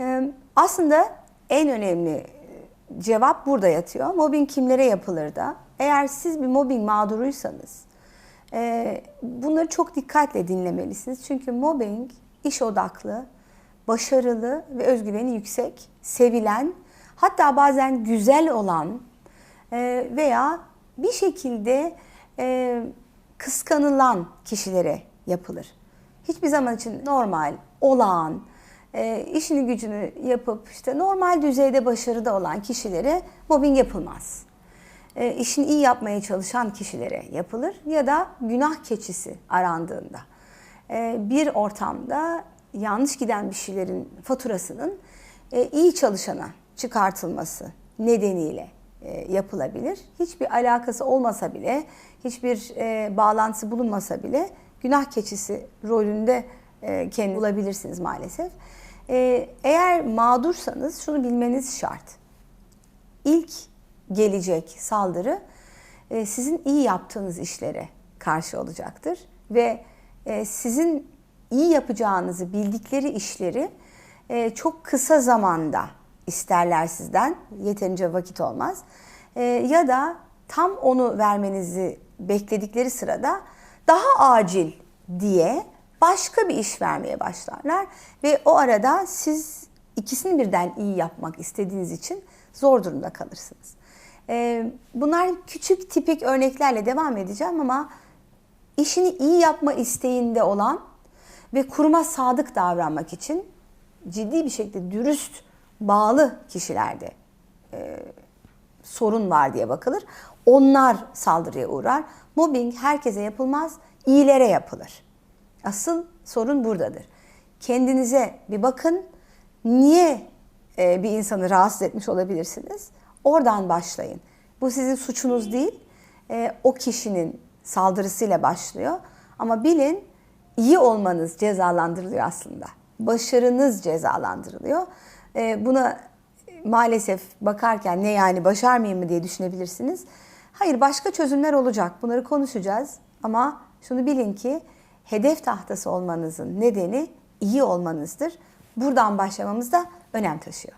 Ee, Aslında en önemli cevap burada yatıyor. Mobbing kimlere yapılır da? Eğer siz bir mobbing mağduruysanız e, bunları çok dikkatle dinlemelisiniz. Çünkü mobbing iş odaklı, başarılı ve özgüveni yüksek, sevilen, hatta bazen güzel olan e, veya bir şekilde e, kıskanılan kişilere yapılır. Hiçbir zaman için normal, olağan, e, işini gücünü yapıp işte normal düzeyde başarıda olan kişilere mobbing yapılmaz. E, işini iyi yapmaya çalışan kişilere yapılır ya da günah keçisi arandığında e, bir ortamda yanlış giden bir şeylerin faturasının e, iyi çalışana çıkartılması nedeniyle e, yapılabilir. Hiçbir alakası olmasa bile, hiçbir e, bağlantısı bulunmasa bile günah keçisi rolünde e, kendi bulabilirsiniz maalesef. E, eğer mağdursanız şunu bilmeniz şart. İlk gelecek saldırı e, sizin iyi yaptığınız işlere karşı olacaktır ve e, sizin iyi yapacağınızı bildikleri işleri e, çok kısa zamanda isterler sizden. Yeterince vakit olmaz. E, ya da tam onu vermenizi bekledikleri sırada daha acil diye başka bir iş vermeye başlarlar ve o arada siz ikisini birden iyi yapmak istediğiniz için zor durumda kalırsınız. E, bunlar küçük tipik örneklerle devam edeceğim ama işini iyi yapma isteğinde olan ve kuruma sadık davranmak için ciddi bir şekilde dürüst, bağlı kişilerde e, sorun var diye bakılır. Onlar saldırıya uğrar. Mobbing herkese yapılmaz, iyilere yapılır. Asıl sorun buradadır. Kendinize bir bakın. Niye e, bir insanı rahatsız etmiş olabilirsiniz? Oradan başlayın. Bu sizin suçunuz değil. E, o kişinin saldırısıyla başlıyor. Ama bilin iyi olmanız cezalandırılıyor aslında. Başarınız cezalandırılıyor. E, buna maalesef bakarken ne yani başarmayayım mı diye düşünebilirsiniz. Hayır başka çözümler olacak. Bunları konuşacağız. Ama şunu bilin ki hedef tahtası olmanızın nedeni iyi olmanızdır. Buradan başlamamız da önem taşıyor.